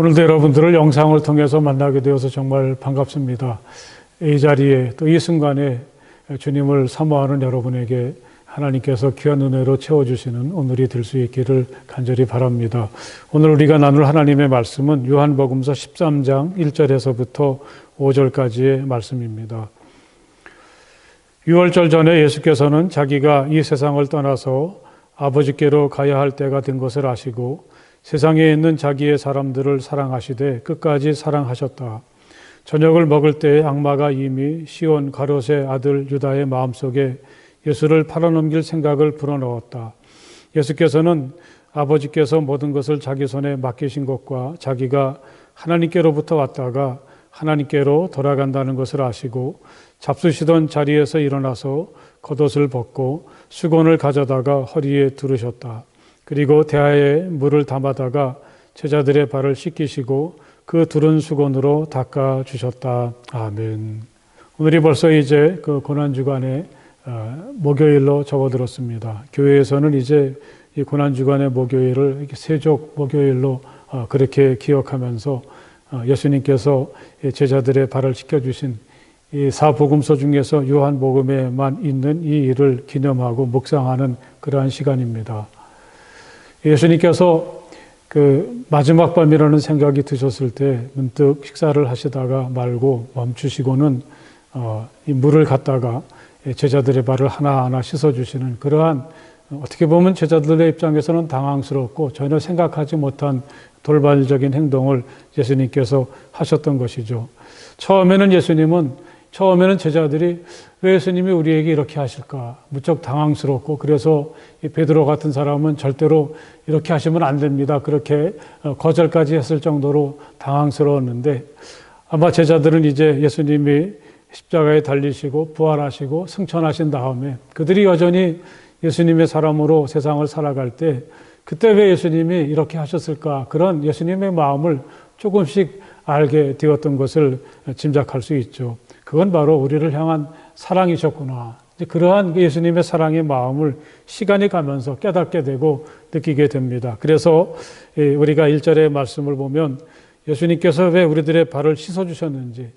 오늘도 여러분들을 영상을 통해서 만나게 되어서 정말 반갑습니다. 이 자리에 또 이 순간에 주님을 사모하는 여러분에게 하나님께서 귀한 은혜로 채워주시는 오늘이 될 수 있기를 간절히 바랍니다. 오늘 우리가 나눌 하나님의 말씀은 요한복음서 13장 1절에서부터 5절까지의 말씀입니다. 6월절 전에 예수께서는 자기가 이 세상을 떠나서 아버지께로 가야 할 때가 된 것을 아시고 세상에 있는 자기의 사람들을 사랑하시되 끝까지 사랑하셨다. 저녁을 먹을 때 악마가 이미 시온 가롯의 아들 유다의 마음속에 예수를 팔아넘길 생각을 불어넣었다. 예수께서는 아버지께서 모든 것을 자기 손에 맡기신 것과 자기가 하나님께로부터 왔다가 하나님께로 돌아간다는 것을 아시고 잡수시던 자리에서 일어나서 겉옷을 벗고 수건을 가져다가 허리에 두르셨다. 그리고 대하에 물을 담아다가 제자들의 발을 씻기시고 그 두른 수건으로 닦아 주셨다. 아멘. 오늘이 벌써 이제 그 고난 주간의 어, 목요일로 접어들었습니다. 교회에서는 이제 이 고난 주간의 목요일을 세족 목요일로 어, 그렇게 기억하면서 어, 예수님께서 제자들의 발을 씻겨 주신 이 사복음서 중에서 요한복음에만 있는 이 일을 기념하고 묵상하는 그러한 시간입니다. 예수님께서 그 마지막 밤이라는 생각이 드셨을 때 문득 식사를 하시다가 말고 멈추시고는 어, 이 물을 갖다가 제자들의 발을 하나하나 씻어주시는 그러한 어떻게 보면 제자들의 입장에서는 당황스럽고 전혀 생각하지 못한 돌발적인 행동을 예수님께서 하셨던 것이죠. 처음에는 예수님은 처음에는 제자들이 왜 예수님이 우리에게 이렇게 하실까 무척 당황스럽고 그래서 베드로 같은 사람은 절대로 이렇게 하시면 안 됩니다. 그렇게 어, 거절까지 했을 정도로 당황스러웠는데 아마 제자들은 이제 예수님이 십자가에 달리시고 부활하시고 승천하신 다음에 그들이 여전히 예수님의 사람으로 세상을 살아갈 때 그때 왜 예수님이 이렇게 하셨을까 그런 예수님의 마음을 조금씩 알게 되었던 것을 짐작할 수 있죠. 그건 바로 우리를 향한 사랑이셨구나. 그러한 예수님의 사랑의 마음을 시간이 가면서 깨닫게 되고 느끼게 됩니다. 그래서 우리가 1절의 말씀을 보면 예수님께서 왜 우리들의 발을 씻어주셨는지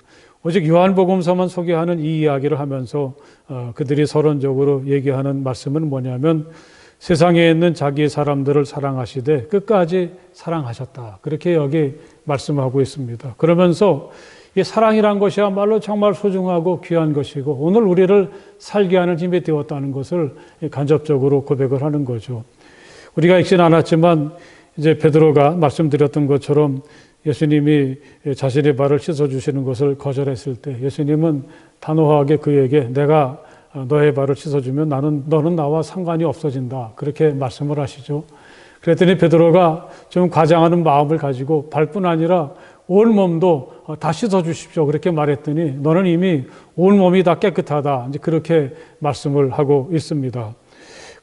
오직 요한복음서만 소개하는 이 이야기를 하면서 어, 그들이 서론적으로 얘기하는 말씀은 뭐냐면 세상에 있는 자기 사람들을 사랑하시되 끝까지 사랑하셨다. 그렇게 여기 말씀하고 있습니다. 그러면서 이 사랑이란 것이야말로 정말 소중하고 귀한 것이고 오늘 우리를 살게 하는 힘이 되었다는 것을 간접적으로 고백을 하는 거죠. 우리가 읽진 않았지만 이제 베드로가 말씀드렸던 것처럼 예수님이 자신의 발을 씻어 주시는 것을 거절했을 때 예수님은 단호하게 그에게 내가 너의 발을 씻어 주면 나는 너는 나와 상관이 없어진다. 그렇게 말씀을 하시죠. 그랬더니 베드로가 좀 과장하는 마음을 가지고 발뿐 아니라 온 몸도 다 씻어 주십시오. 그렇게 말했더니 너는 이미 온 몸이 다 깨끗하다. 이제 그렇게 말씀을 하고 있습니다.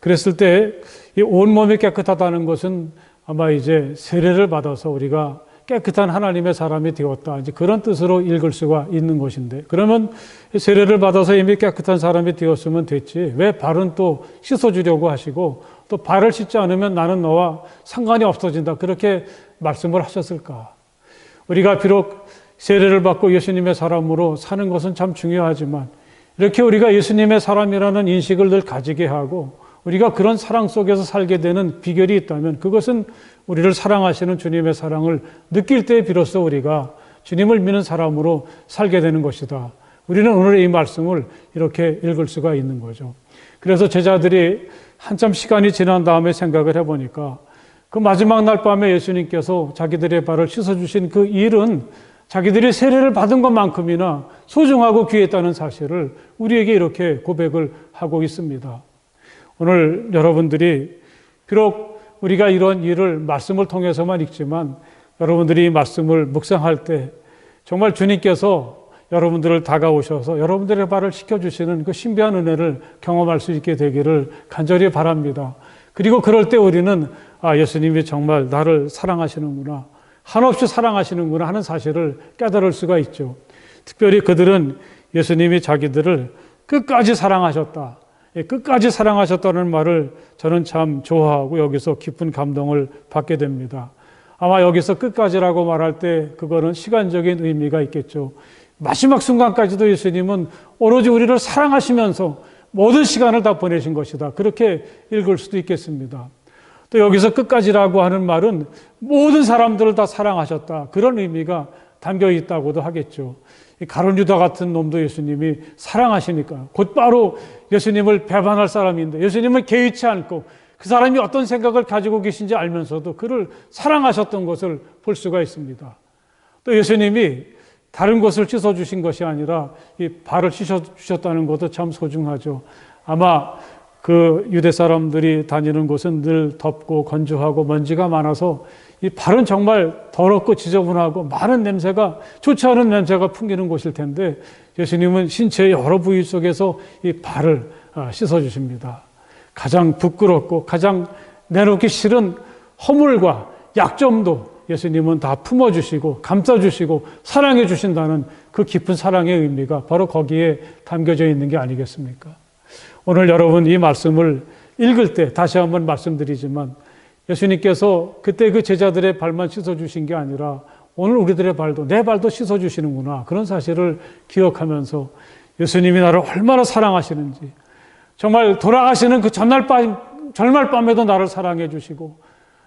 그랬을 때 이 온 몸이 깨끗하다는 것은 아마 이제 세례를 받아서 우리가 깨끗한 하나님의 사람이 되었다. 이제 그런 뜻으로 읽을 수가 있는 것인데 그러면 세례를 받아서 이미 깨끗한 사람이 되었으면 됐지. 왜 발은 또 씻어 주려고 하시고 또 발을 씻지 않으면 나는 너와 상관이 없어진다. 그렇게 말씀을 하셨을까? 우리가 비록 세례를 받고 예수님의 사람으로 사는 것은 참 중요하지만 이렇게 우리가 예수님의 사람이라는 인식을 늘 가지게 하고 우리가 그런 사랑 속에서 살게 되는 비결이 있다면 그것은 우리를 사랑하시는 주님의 사랑을 느낄 때 비로소 우리가 주님을 믿는 사람으로 살게 되는 것이다. 우리는 오늘 이 말씀을 이렇게 읽을 수가 있는 거죠. 그래서 제자들이 한참 시간이 지난 다음에 생각을 해보니까 그 마지막 날 밤에 예수님께서 자기들의 발을 씻어주신 그 일은 자기들이 세례를 받은 것만큼이나 소중하고 귀했다는 사실을 우리에게 이렇게 고백을 하고 있습니다. 오늘 여러분들이 비록 우리가 이런 일을 말씀을 통해서만 읽지만 여러분들이 말씀을 묵상할 때 정말 주님께서 여러분들을 다가오셔서 여러분들의 발을 씻겨주시는 그 신비한 은혜를 경험할 수 있게 되기를 간절히 바랍니다. 그리고 그럴 때 우리는 아, 예수님이 정말 나를 사랑하시는구나. 한없이 사랑하시는구나 하는 사실을 깨달을 수가 있죠. 특별히 그들은 예수님이 자기들을 끝까지 사랑하셨다. 예, 끝까지 사랑하셨다는 말을 저는 참 좋아하고 여기서 깊은 감동을 받게 됩니다. 아마 여기서 끝까지라고 말할 때 그거는 시간적인 의미가 있겠죠. 마지막 순간까지도 예수님은 오로지 우리를 사랑하시면서 모든 시간을 다 보내신 것이다. 그렇게 읽을 수도 있겠습니다. 또 여기서 끝까지라고 하는 말은 모든 사람들을 다 사랑하셨다. 그런 의미가 담겨 있다고도 하겠죠. 이 가론 유다 같은 놈도 예수님이 사랑하시니까 곧바로 예수님을 배반할 사람인데 예수님은 개의치 않고 그 사람이 어떤 생각을 가지고 계신지 알면서도 그를 사랑하셨던 것을 볼 수가 있습니다. 또 예수님이 다른 것을 씻어 주신 것이 아니라 이 발을 씻어 주셨다는 것도 참 소중하죠. 아마 그 유대 사람들이 다니는 곳은 늘 덥고 건조하고 먼지가 많아서 이 발은 정말 더럽고 지저분하고 많은 냄새가 좋지 않은 냄새가 풍기는 곳일 텐데 예수님은 신체의 여러 부위 속에서 이 발을 아, 씻어 주십니다. 가장 부끄럽고 가장 내놓기 싫은 허물과 약점도 예수님은 다 품어주시고 감싸주시고 사랑해 주신다는 그 깊은 사랑의 의미가 바로 거기에 담겨져 있는 게 아니겠습니까? 오늘 여러분 이 말씀을 읽을 때 다시 한번 말씀드리지만 예수님께서 그때 그 제자들의 발만 씻어주신 게 아니라 오늘 우리들의 발도 내 발도 씻어주시는구나. 그런 사실을 기억하면서 예수님이 나를 얼마나 사랑하시는지 정말 돌아가시는 그 전날 밤, 전날 밤에도 나를 사랑해 주시고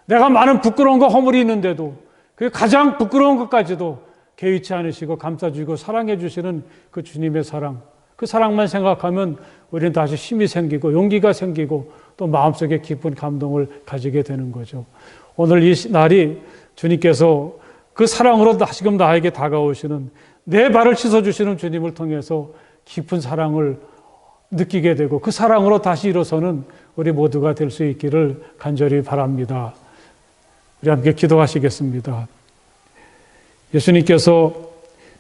내가 많은 부끄러운 거 허물이 있는데도 그 가장 부끄러운 것까지도 개의치 않으시고 감싸주고 사랑해 주시는 그 주님의 사랑 그 사랑만 생각하면 우리는 다시 힘이 생기고 용기가 생기고 또 마음속에 깊은 감동을 가지게 되는 거죠. 오늘 이 날이 주님께서 그 사랑으로 다시금 나에게 다가오시는 내 발을 씻어주시는 주님을 통해서 깊은 사랑을 느끼게 되고 그 사랑으로 다시 일어서는 우리 모두가 될 수 있기를 간절히 바랍니다. 우리 함께 기도하시겠습니다. 예수님께서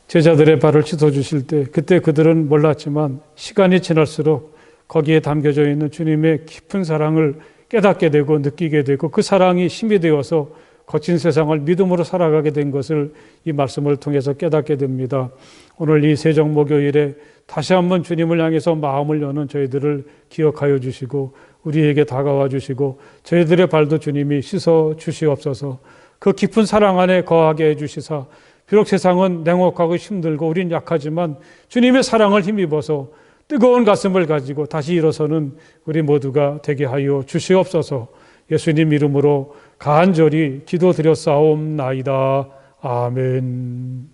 제자들의 발을 씻어주실 때 그때 그들은 몰랐지만 시간이 지날수록 거기에 담겨져 있는 주님의 깊은 사랑을 깨닫게 되고 느끼게 되고 그 사랑이 힘이 되어서 거친 세상을 믿음으로 살아가게 된 것을 이 말씀을 통해서 깨닫게 됩니다. 오늘 이 세정 목요일에 다시 한번 주님을 향해서 마음을 여는 저희들을 기억하여 주시고 우리에게 다가와 주시고 저희들의 발도 주님이 씻어 주시옵소서 그 깊은 사랑 안에 거하게 해 주시사 비록 세상은 냉혹하고 힘들고 우린 약하지만 주님의 사랑을 힘입어서 뜨거운 가슴을 가지고 다시 일어서는 우리 모두가 되게 하여 주시옵소서 예수님 이름으로 간절히 기도드렸사옵나이다. 아멘.